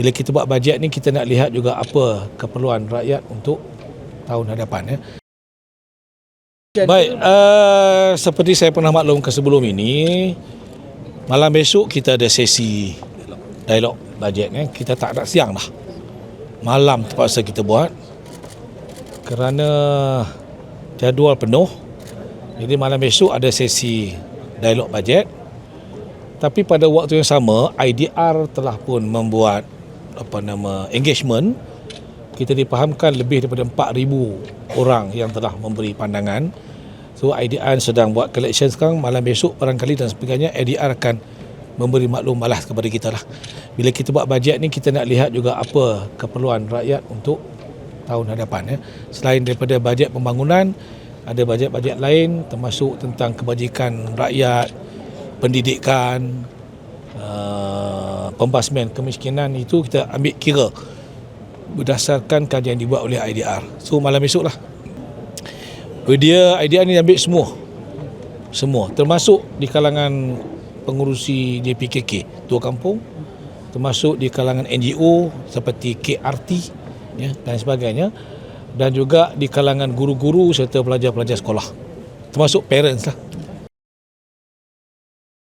bila kita buat bajet ni kita nak lihat juga apa keperluan rakyat untuk tahun hadapan ya. Baik, uh, seperti saya pernah maklumkan sebelum ini, malam besok kita ada sesi dialog bajet ya. Kita tak nak siang dah. Malam terpaksa kita buat kerana jadual penuh. Jadi malam besok ada sesi dialog bajet. Tapi pada waktu yang sama, IDR telah pun membuat apa nama engagement kita dipahamkan lebih daripada 4,000 orang yang telah memberi pandangan. So IDR sedang buat collection sekarang. Malam besok barangkali dan sebagainya IDR akan memberi maklum balas kepada kita lah. Bila kita buat bajet ni kita nak lihat juga apa keperluan rakyat untuk tahun hadapan ya. selain daripada bajet pembangunan ada bajet-bajet lain termasuk tentang kebajikan rakyat pendidikan uh, pembasmian kemiskinan itu kita ambil kira berdasarkan kajian dibuat oleh IDR. So malam esok lah. Dia IDR ni ambil semua. Semua. Termasuk di kalangan pengurusi JPKK, Tua Kampung. Termasuk di kalangan NGO seperti KRT ya, dan sebagainya. Dan juga di kalangan guru-guru serta pelajar-pelajar sekolah. Termasuk parents lah.